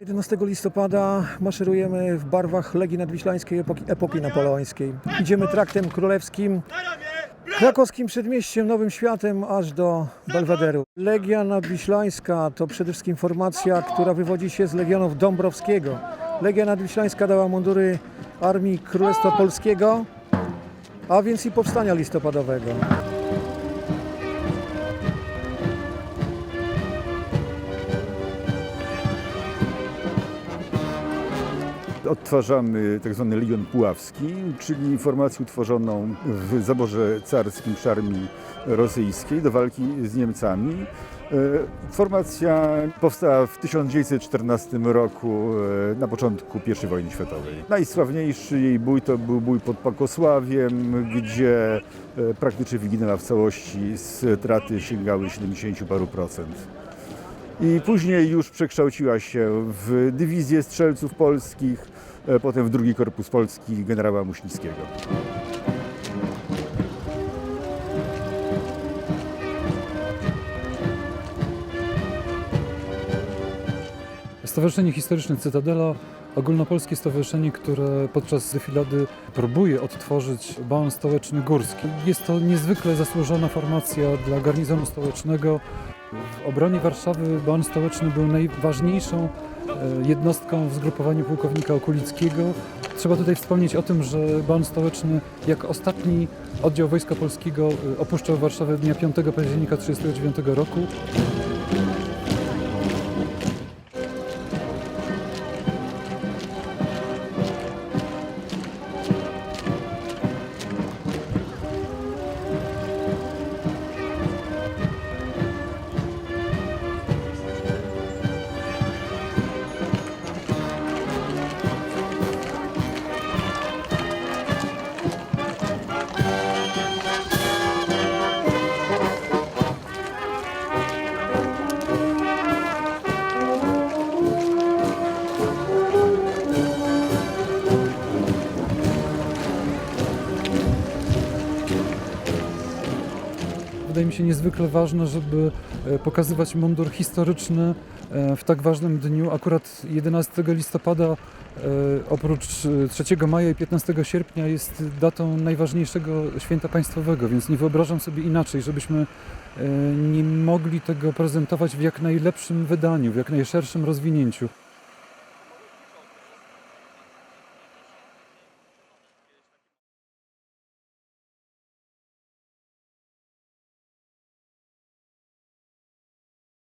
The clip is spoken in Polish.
11 listopada maszerujemy w barwach Legii Nadwiślańskiej epoki, epoki napoleońskiej. Idziemy traktem królewskim, krakowskim przedmieściem, Nowym Światem, aż do Belwederu. Legia Nadwiślańska to przede wszystkim formacja, która wywodzi się z Legionów Dąbrowskiego. Legia Nadwiślańska dała mundury Armii Królestwa Polskiego, a więc i Powstania Listopadowego. Odtwarzamy tzw. Legion Puławski, czyli formację utworzoną w zaborze carskim przy armii rosyjskiej do walki z Niemcami. E, Formacja powstała w 1914 roku, e, na początku I wojny światowej. Najsławniejszy jej bój to był bój pod Pakosławiem, gdzie e, praktycznie wyginęła w całości, straty sięgały 70 paru procent. I później już przekształciła się w dywizję strzelców polskich, e, potem w drugi korpus polski generała Muśnickiego. Stowarzyszenie Historyczne Cytadela, ogólnopolskie stowarzyszenie, które podczas defilady próbuje odtworzyć baon stołeczny górski. Jest to niezwykle zasłużona formacja dla garnizonu stołecznego. W obronie Warszawy baon stołeczny był najważniejszą e, jednostką w zgrupowaniu pułkownika Okulickiego. Trzeba tutaj wspomnieć o tym, że baon stołeczny jako ostatni oddział Wojska Polskiego e, opuszczał Warszawę dnia 5 października 1939 roku. Wydaje mi się niezwykle ważne, żeby e, pokazywać mundur historyczny e, w tak ważnym dniu. Akurat 11 listopada, e, oprócz e, 3 maja i 15 sierpnia, jest datą najważniejszego święta państwowego, więc nie wyobrażam sobie inaczej, żebyśmy nie mogli tego prezentować w jak najlepszym wydaniu, w jak najszerszym rozwinięciu.